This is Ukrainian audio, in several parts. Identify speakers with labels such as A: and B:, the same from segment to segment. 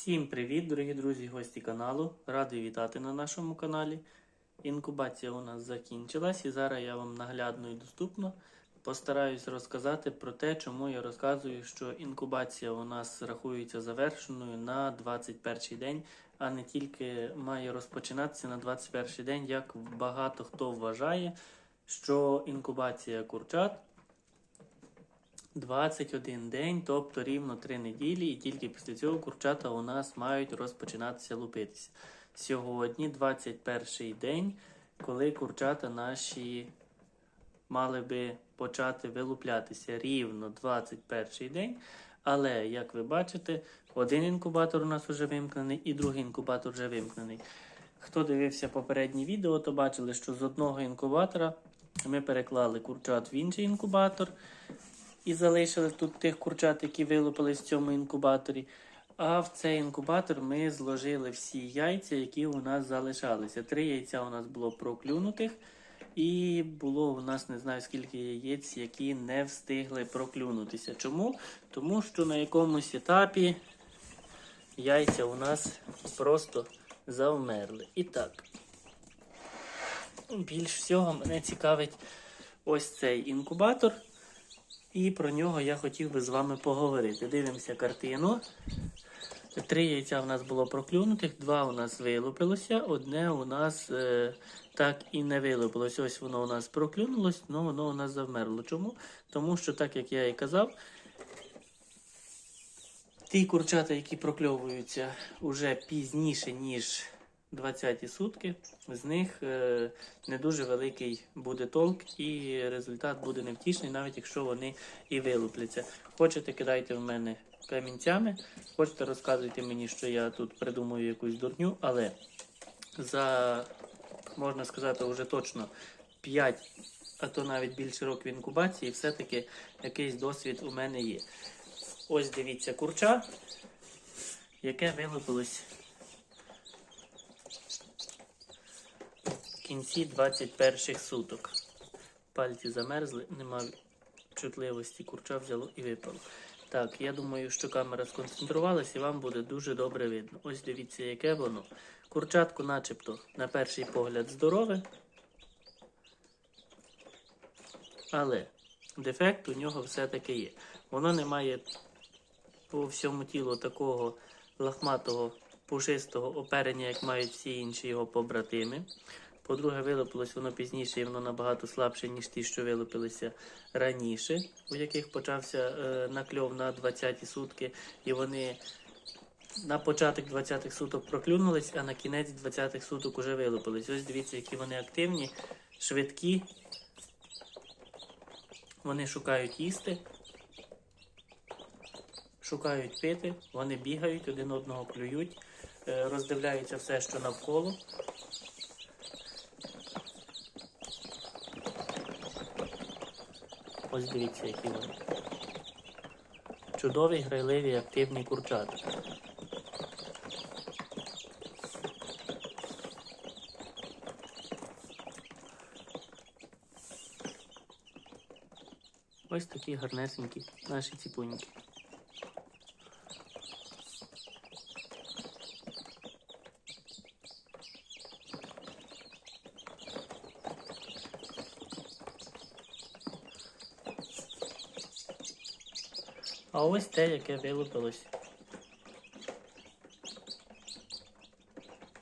A: Всім привіт, дорогі друзі, гості каналу. Радий вітати на нашому каналі. Інкубація у нас закінчилась і зараз я вам наглядно і доступно постараюсь розказати про те, чому я розказую, що інкубація у нас рахується завершеною на 21 день, а не тільки має розпочинатися на 21 день, як багато хто вважає, що інкубація курчат 21 день, тобто рівно 3 неділі, і тільки після цього курчата у нас мають розпочинатися лупитися. Сьогодні 21 день, коли курчата наші мали би почати вилуплятися рівно 21 день. Але, як ви бачите, один інкубатор у нас вже вимкнений і другий інкубатор вже вимкнений. Хто дивився попереднє відео, то бачили, що з одного інкубатора ми переклали курчат в інший інкубатор і залишили тут тих курчат, які вилупились в цьому інкубаторі. А в цей інкубатор ми зложили всі яйця, які у нас залишалися. Три яйця у нас було проклюнутих, і було у нас не знаю скільки яєць, які не встигли проклюнутися. Чому? Тому що на якомусь етапі яйця у нас просто завмерли. І так, більш всього мене цікавить ось цей інкубатор. І про нього я хотів би з вами поговорити. Дивимося картину. Три яйця у нас було проклюнутих, два у нас вилупилося, одне у нас е, так і не вилупилось. Ось воно у нас проклюнулось, але воно у нас завмерло. Чому? Тому що, так як я і казав, ті курчата, які прокльовуються уже пізніше, ніж 20 сутки, з них е, не дуже великий буде толк і результат буде невтішний, навіть якщо вони і вилупляться. Хочете, кидайте в мене камінцями, хочете розказуйте мені, що я тут придумую якусь дурню, але за, можна сказати, вже точно 5, а то навіть більше років інкубації, все-таки якийсь досвід у мене є. Ось дивіться курча, яке вилупилось кінці 21 суток. Пальці замерзли, нема чутливості, курча взяло і випало. Так, я думаю, що камера сконцентрувалася і вам буде дуже добре видно. Ось дивіться, яке воно. Курчатку начебто на перший погляд здорове. Але дефект у нього все-таки є. Воно не має по всьому тілу такого лахматого пушистого оперення, як мають всі інші його побратими. По-друге, вилупилось воно пізніше і воно набагато слабше, ніж ті, що вилупилися раніше, у яких почався е, накльов на 20-ті сутки, і вони на початок 20-х суток проклюнулись, а на кінець 20-х суток уже вилупились. Ось дивіться, які вони активні, швидкі. Вони шукають їсти, шукають пити, вони бігають, один одного клюють, е, роздивляються все, що навколо. Ось дивіться, які вони. Чудові, грайливі, активні курчата. Ось такі гарнесенькі наші ціпуньки. А ось те, яке вилупилось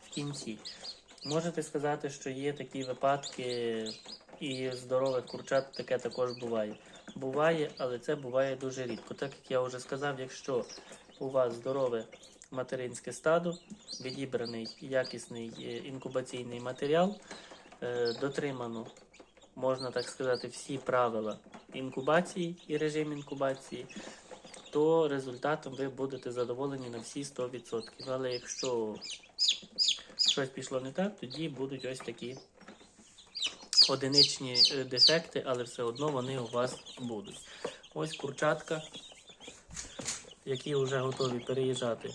A: в кінці. Можете сказати, що є такі випадки, і здорових курчат таке також буває. Буває, але це буває дуже рідко. Так як я вже сказав, якщо у вас здорове материнське стадо, відібраний якісний е, інкубаційний матеріал, е, дотримано, можна так сказати, всі правила інкубації і режим інкубації, то результатом ви будете задоволені на всі 100%. Але якщо щось пішло не так, тоді будуть ось такі одиничні е, дефекти, але все одно вони у вас будуть. Ось курчатка, які вже готові переїжджати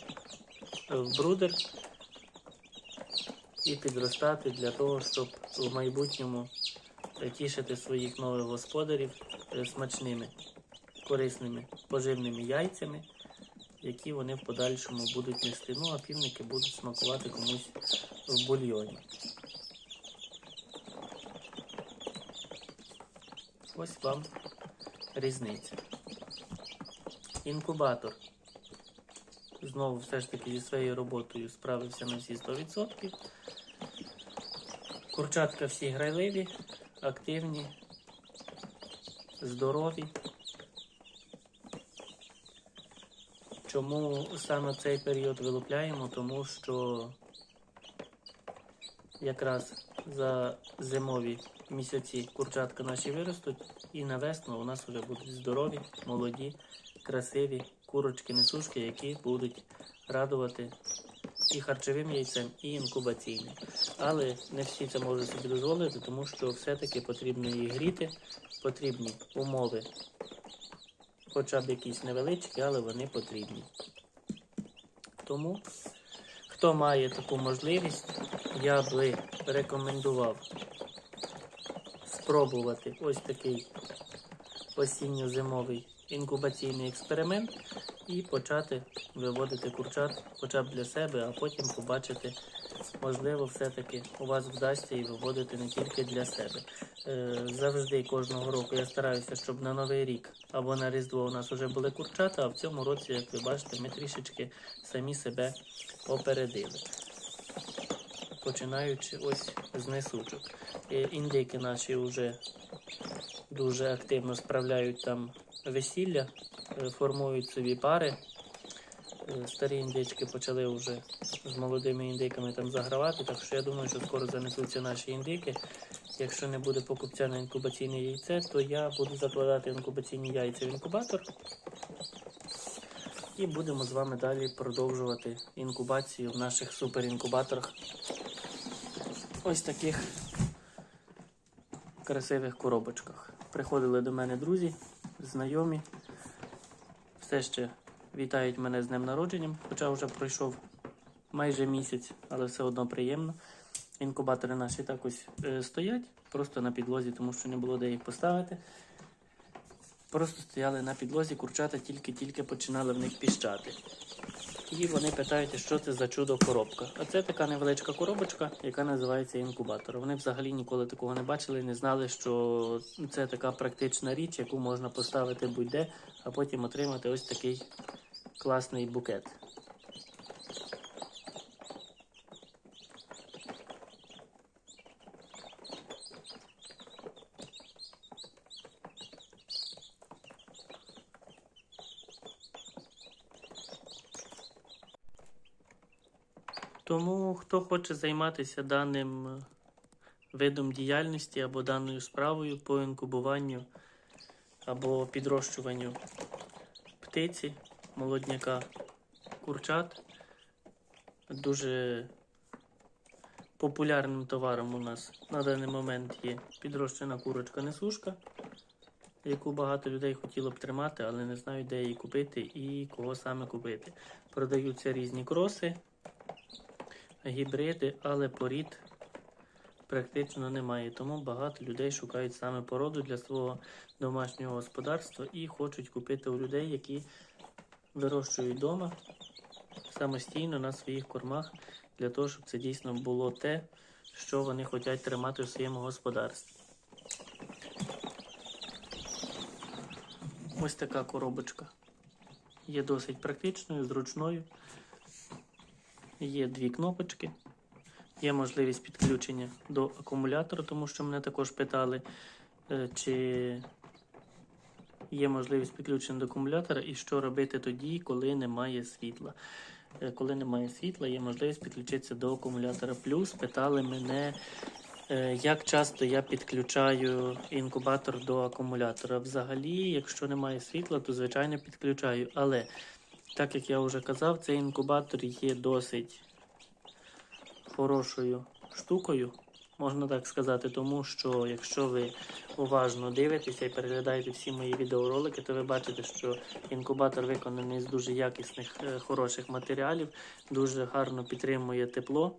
A: в брудер і підростати для того, щоб в майбутньому тішити своїх нових господарів е, смачними, корисними, поживними яйцями які вони в подальшому будуть нести. Ну, а півники будуть смакувати комусь в бульйоні. Ось вам різниця. Інкубатор. Знову все ж таки зі своєю роботою справився на всі 100%. Курчатка всі грайливі, активні, здорові. Чому саме цей період вилупляємо? Тому що якраз за зимові місяці курчатка наші виростуть, і на весну у нас вже будуть здорові, молоді, красиві курочки, несушки, які будуть радувати і харчовим яйцем, і інкубаційним. Але не всі це можуть собі дозволити, тому що все-таки потрібно їх гріти, потрібні умови, хоча б якісь невеличкі, але вони потрібні. Тому, хто має таку можливість, я би рекомендував спробувати ось такий осінньо-зимовий інкубаційний експеримент і почати виводити курчат хоча б для себе, а потім побачити, можливо, все-таки у вас вдасться і виводити не тільки для себе. Е, завжди кожного року я стараюся, щоб на Новий рік або на Різдво у нас вже були курчата, а в цьому році, як ви бачите, ми трішечки самі себе опередили. Починаючи ось з несучок. Е, Індики наші вже дуже активно справляють там весілля, е, формують собі пари. Е, Старі індички почали вже з молодими індиками там загравати, так що я думаю, що скоро занесуться наші індики. Якщо не буде покупця на інкубаційне яйце, то я буду закладати інкубаційні яйця в інкубатор. І будемо з вами далі продовжувати інкубацію в наших суперінкубаторах. Ось таких красивих коробочках. Приходили до мене друзі, знайомі. Все ще вітають мене з днем народженням, хоча вже пройшов майже місяць, але все одно приємно. Інкубатори наші так ось е, стоять просто на підлозі, тому що не було де їх поставити. Просто стояли на підлозі, курчата тільки-тільки починали в них піщати. І вони питають, що це за чудо коробка. А це така невеличка коробочка, яка називається інкубатор. Вони взагалі ніколи такого не бачили, не знали, що це така практична річ, яку можна поставити будь-де, а потім отримати ось такий класний букет. Тому хто хоче займатися даним е, видом діяльності або даною справою по інкубуванню або підрощуванню птиці, молодняка, курчат, дуже популярним товаром у нас на даний момент є підрощена курочка-несушка, яку багато людей хотіло б тримати, але не знають, де її купити і кого саме купити. Продаються різні кроси гібриди, але порід практично немає. Тому багато людей шукають саме породу для свого домашнього господарства і хочуть купити у людей, які вирощують вдома самостійно на своїх кормах, для того, щоб це дійсно було те, що вони хочуть тримати в своєму господарстві. Ось така коробочка. Є досить практичною, зручною. Є дві кнопочки. Є можливість підключення до акумулятора, тому що мене також питали, е, чи є можливість підключення до акумулятора і що робити тоді, коли немає світла. Е, Коли немає світла, є можливість підключитися до акумулятора. Плюс питали мене, е, як часто я підключаю інкубатор до акумулятора. Взагалі, якщо немає світла, то звичайно підключаю. Але так як я вже казав, цей інкубатор є досить хорошою штукою, можна так сказати, тому що якщо ви уважно дивитеся і переглядаєте всі мої відеоролики, то ви бачите, що інкубатор виконаний з дуже якісних е, хороших матеріалів, дуже гарно підтримує тепло,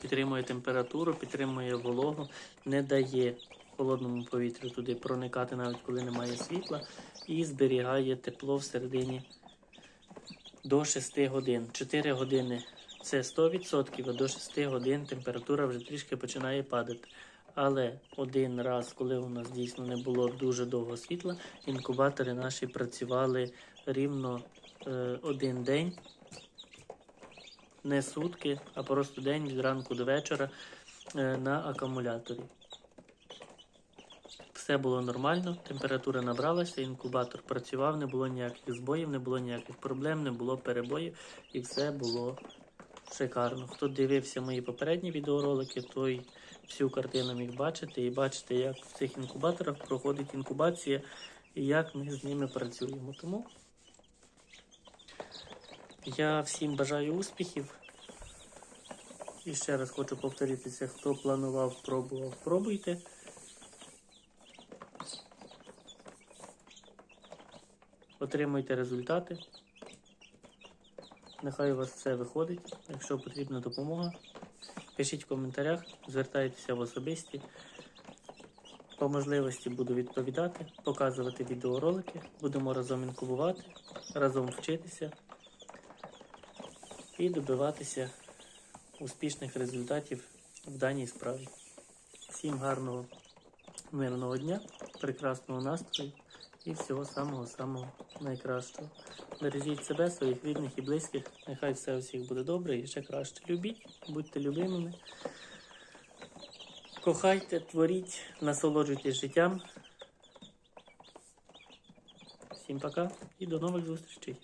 A: підтримує температуру, підтримує вологу, не дає холодному повітрю туди проникати, навіть коли немає світла, і зберігає тепло всередині до 6 годин. 4 години це 100%, а до 6 годин температура вже трішки починає падати. Але один раз, коли у нас дійсно не було дуже довго світла, інкубатори наші працювали рівно е, один день, не сутки, а просто день від ранку до вечора е, на акумуляторі. Все було нормально, температура набралася, інкубатор працював, не було ніяких збоїв, не було ніяких проблем, не було перебоїв і все було шикарно. Хто дивився мої попередні відеоролики, той всю картину міг бачити і бачити, як в цих інкубаторах проходить інкубація і як ми з ними працюємо. Тому я всім бажаю успіхів. І ще раз хочу повторитися, хто планував, пробував, пробуйте. Отримуйте результати. Нехай у вас все виходить. Якщо потрібна допомога, пишіть в коментарях, звертайтеся в особисті. По можливості буду відповідати, показувати відеоролики. Будемо разом інкубувати, разом вчитися і добиватися успішних результатів в даній справі. Всім гарного мирного дня, прекрасного настрою і всього самого-самого найкращого. Бережіть себе, своїх рідних і близьких. Нехай все у всіх буде добре і ще краще. Любіть, будьте любимими. Кохайте, творіть, насолоджуйтесь життям. Всім пока і до нових зустрічей.